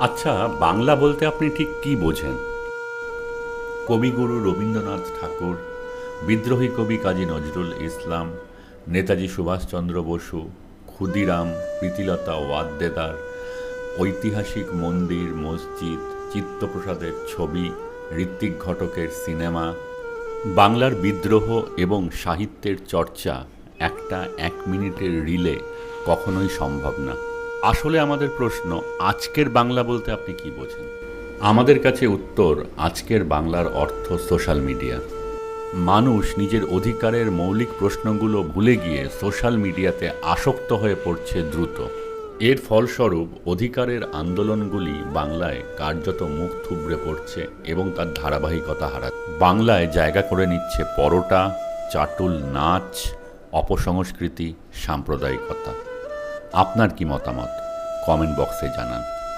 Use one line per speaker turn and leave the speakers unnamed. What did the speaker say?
আচ্ছা বাংলা বলতে আপনি ঠিক কি বোঝেন? কবিগুরু রবীন্দ্রনাথ ঠাকুর, বিদ্রোহী কবি কাজী নজরুল ইসলাম, নেতাজি সুভাষচন্দ্র বসু, ক্ষুদিরাম, প্রীতিলতা ওয়াদ্দেদার, ঐতিহাসিক মন্দির, মসজিদ, চিত্তপ্রসাদের ছবি, ঋত্বিক ঘটকের সিনেমা, বাংলার বিদ্রোহ এবং সাহিত্যের চর্চা একটা এক মিনিটের রিলে কখনোই সম্ভব না। আসলে আমাদের প্রশ্ন, আজকের বাংলা বলতে আপনি কি বোঝেন? আমাদের কাছে উত্তর, আজকের বাংলার অর্থ সোশ্যাল মিডিয়া। মানুষ নিজের অধিকারের মৌলিক প্রশ্নগুলো ভুলে গিয়ে সোশ্যাল মিডিয়াতে আসক্ত হয়ে পড়ছে দ্রুত। এর ফলস্বরূপ অধিকারের আন্দোলনগুলি বাংলায় কার্যত মুখ থুবড়ে পড়ছে এবং তার ধারাবাহিকতা হারা বাংলায় জায়গা করে নিচ্ছে পরোটা, চাটুল নাচ, অপসংস্কৃতি, সাম্প্রদায়িকতা। আপনার কি মতামত? কমেন্ট বক্সে জানান।